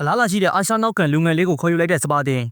အလားလာရှိတဲ့အာရှနောက်ခံလူငယ်လေးကိုခေါ်ယူလိုက်တဲ့စပါတင်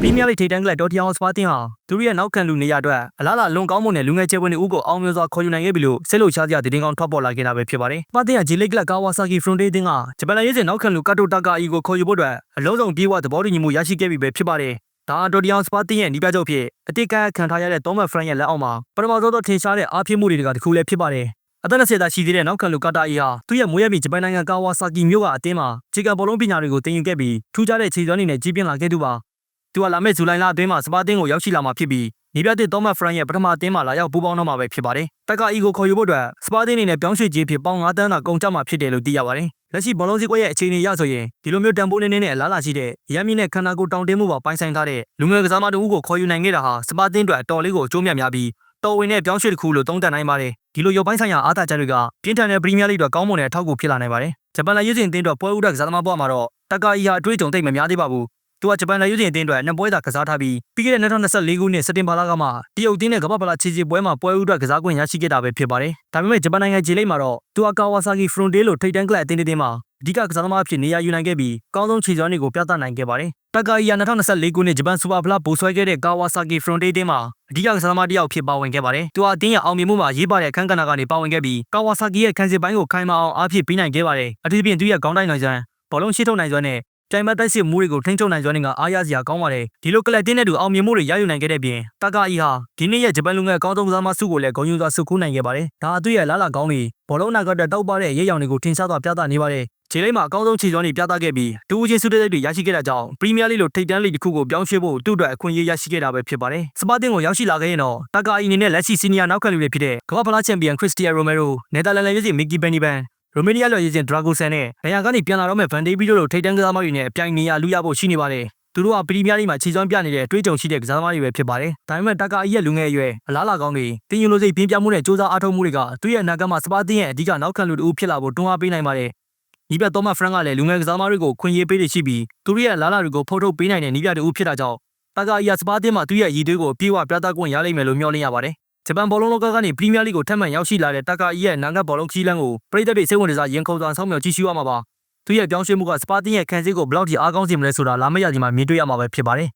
ပရီးမီးယားလိထိပ်တန်းကလပ်တော်တီအောင်စပါတင်ဟာသူတို့ရဲ့နောက်ခံလူနေရာအတွက်အလားလာလွန်ကောင်းမွန်တဲ့လူငယ်ချဲပွဲတွေဦးကိုအောင်မြင်စွာခေါ်ယူနိုင်ခဲ့ပြီလို့ဆက်လို့ရှားစရာတည်င်းကောင်းထွက်ပေါ်လာခဲ့တာပဲဖြစ်ပါတယ်။စပါတင်ကဂျီလိကလပ်ကာဝါဆာကီဖရွန်တေးတင်းကဂျပန်နိုင်ငံရဲ့နောက်ခံလူကတ်တိုတာကာအီကိုခေါ်ယူဖို့အတွက်အလုံးစုံပြေးဝသဘောတူညီမှုရရှိခဲ့ပြီပဲဖြစ်ပါတယ်။ဒါတော်တီအောင်စပါတင်ရဲ့နီးပြချုပ်ဖြစ်အတိတ်ကခံထားရတဲ့သောမတ်ဖရန်ရဲ့လက်အောက်မှာပထမဆုံးသောထင်ရှားတဲ့အားဖြစ်မှုတွေကတခုလည်းဖြစ်ပါတယ်။ အသက်20သားရှိသေးတဲ့နောက်ခံလူကာတာအီဟာသူ့ရဲ့မွေးရမြေဂျပန်နိုင်ငံကာဝါဆာကီမြို့ကအတင်းမှာခြေကဘောလုံးပညာတွေကိုသင်ယူခဲ့ပြီးထူးခြားတဲ့ခြေစွမ်းတွေနဲ့ကြီးပြင်းလာခဲ့သူပါ။သူကလာမယ့်ဇူလိုင်လအတွင်းမှာစပါတင်ကိုရောက်ရှိလာမှာဖြစ်ပြီးနေပြတဲ့သောမတ်ဖရန်ရဲ့ပထမအတင်းမှာလာရောက်ပူးပေါင်းတော့မှာပဲဖြစ်ပါတယ်။တက္ကအီကိုခေါ်ယူဖို့အတွက်စပါတင်အနေနဲ့ပြောင်းရွှေ့ခြင်းဖြစ်ပေါင်း9တန်းသာကုန်ကျမှာဖြစ်တယ်လို့သိရပါတယ်။လက်ရှိဘောလုံးစည်းကွက်ရဲ့အခြေအနေအရဆိုရင်ဒီလိုမျိုးတန်ဖိုးနေနေနဲ့အလားလာရှိတဲ့ရမ်းမြင့်တဲ့ခန္ဓာကိုယ်တောင်းတင်းမှုပါပိုင်ဆိုင်ထားတဲ့လူငယ်ကစားမတဦးကိုခေါ်ယူနိုင်ခဲ့တာဟာစပါတင်အတွက်အတော်လေးကိုအကျိုးမြတ်များပြီး တော်ဝင်တဲ့ပြောင်းရွှေ့တစ်ခုလို့သုံးသပ်နိုင်ပါတယ်ဒီလိုရုပ်ပိုင်းဆိုင်ရာအားသာချက်တွေကပြင်းထန်တဲ့ပရီးမီးယားလိအတွက်ကောင်းမွန်တဲ့အထောက်အကူဖြစ်လာနိုင်ပါတယ်ဂျပန်လက်ရွေးစင်အသင်းအတွက်ပွဲဥဒကစားသမားဘဝမှာတော့တက္ကီဟာအတွေ့အကြုံသိပ်မများသေးပါဘူး သူကဂျပန်လက်ရွေးစင်အသင်းအတွက်နှစ်ပွဲသာကစားထားပြီးပြီးခဲ့တဲ့2024ခုနှစ်စက်တင်ဘာလကမှတရုတ်တင်းနဲ့ကမ္ဘာပလာချီချီပွဲမှာပွဲဥဒကစားခွင့်ရရှိခဲ့တာပဲဖြစ်ပါတယ်ဒါပေမဲ့ဂျပန်နိုင်ငံဂျီလိတ်မှာတော့သူအကာဝါဆာကီဖရွန်တေးလိုထိပ်တန်းကလပ်အသင်းတစ်သင်းမှာအဓိကကစားသမားအဖြစ်နေရာယူနိုင်ခဲ့ပြီးကောင်းဆုံးခြေစွမ်းတွေကိုပြသနိုင်ခဲ့ပါတယ်တက္ကီယာ2024ခုနှစ်ဂျပန်စူပါဖလားဗိုလ်ဆွဲခဲ့တဲ့ကာဝါဆာကီဖရွန်တေးတင်းမှာအဓိကကစားသမားတစ်ယောက်ဖြစ်ပါဝင်ခဲ့ပါတယ်သူအသင်းရဲ့အောင်မြင်မှုမှာရေးပါတဲ့အခန်းကဏ္ဍကနေပါဝင်ခဲ့ပြီးကာဝါဆာကီရဲ့ခံစစ်ပိုင်းကိုခိုင်မာအောင်အားဖြည့်ပေးနိုင်ခဲ့ပါတယ်အထူးသဖြင့်သူရဲ့ခေါင်းတိုင်းနိုင်စွမ်းဘောလုံးရှိထုတ်နိုင်စွမ်းနဲ့ ကြိုင်မတ်တိုက်စစ်မှုတွေကိုထိန်းချုပ်နိုင်စွမ်းတွေကအားရစရာကောင်းပါတယ်ဒီလိုကလပ်တင်းတဲ့သူအောင်မြင်မှုတွေရယူနိုင်ခဲ့တဲ့ပြင်တက္ကီဟာဒီနေ့ရဲ့ဂျပန်လူငယ်အကောင်းဆုံးကစားမဆုကိုလည်းဂုဏ်ယူစွာဆုခိုးနိုင်ခဲ့ပါတယ်ဒါအသူရဲ့လာလာကောင်းတွေဘောလုံးနာကတဲ့တောက်ပတဲ့ရဲရောင်တွေကိုထင်ရှားစွာပြသနေပါတယ်ခြေလိမ့်မှာအကောင်းဆုံးခြေစွမ်းတွေပြသခဲ့ပြီးတူဦးချင်းစုတဲ့တွေရရှိခဲ့တာကြောင့်ပရီးမီးယားလိလိုထိပ်တန်းလိတစ်ခုကိုပြောင်းရွှေ့ဖို့သူ့အတွက်အခွင့်အရေးရရှိခဲ့တာပဲဖြစ်ပါတယ်။စပါတင်ကိုရောက်ရှိလာခဲ့ရင်တော့တက္ကီအနေနဲ့လက်ရှိစီနီယာနောက်ခံလူတွေဖြစ်တဲ့ကမ္ဘာဖလားချန်ပီယံခရစ္စတီယာရိုမဲရိုနယ်သာလန်လက်ရွေးစင်မီကီဘန်နီဘန် ရိုမေးနီးယားလွှတ်ရေးစဉ်ဒရာဂိုဆန်နဲ့နေရာကနေပြန်လာတော့မဲ့ဗန်ဒေးဘီတို့လိုထိပ်တန်းကစားသမားတွေနဲ့အပြိုင်နေရာလူရဖို့ရှိနေပါတယ်။သူတို့ကပရီးမီးယားလိမှာခြေစွမ်းပြနေတဲ့အတွေ့အကြုံရှိတဲ့ကစားသမားတွေပဲဖြစ်ပါတယ်။ဒါပေမဲ့တက္ကီရဲ့လူငယ်အရွယ်အလားလာကောင်းတွေတင်းယူလိုစိတ်ပြင်းပြမှုနဲ့စ조사အားထုတ်မှုတွေကသူ့ရဲ့အနာဂတ်မှာစပါတင်ရဲ့အဓိကနောက်ခံလူတစ်ဦးဖြစ်လာဖို့တွန်းအားပေးနိုင်ပါတယ်။နီးပြသောမတ်ဖရန်ကလည်းလူငယ်ကစားသမားတွေကိုခွင့်ရေးပေးနေရှိပြီးသူတို့ရဲ့လာလာတွေကိုဖော်ထုတ်ပေးနိုင်တဲ့နီးပြတစ်ဦးဖြစ်တာကြောင့်တက္ကီယာစပါတင်မှာသူ့ရဲ့ရည်သွေးကိုပြေဝပြသခွင့်ရလိမ့်မယ်လို့မျှော်လင့်ရပါတယ်။ ဂျပန်ဘောလုံးလောကကနေပရီးမီးယားလိကိုထပ်မံရောက်ရှိလာတဲ့တက္ကီရဲ့နိုင်ငံဘောလုံးခီးလန်းကိုပြည်သက်တွေစိတ်ဝင်စားရင်ခုန်စွာဆောင်းမြော်ကြည့်ရှုရမှာပါ။သူရဲ့ပြောင်းရွှေ့မှုကစပါတင်ရဲ့ခံစစ်ကိုဘယ်လောက်ထိအားကောင်းစေမလဲဆိုတာလာမယ့်ရာသီမှာမြင်တွေ့ရမှာပဲဖြစ်ပါတယ်။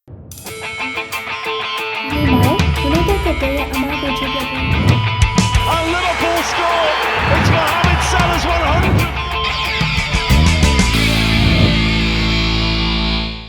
ဒီမှာဒီလိုတဲ့တဲ့ရဲ့အမားကိုချပြပေး And Liverpool score. It's Mohamed Salah's 100th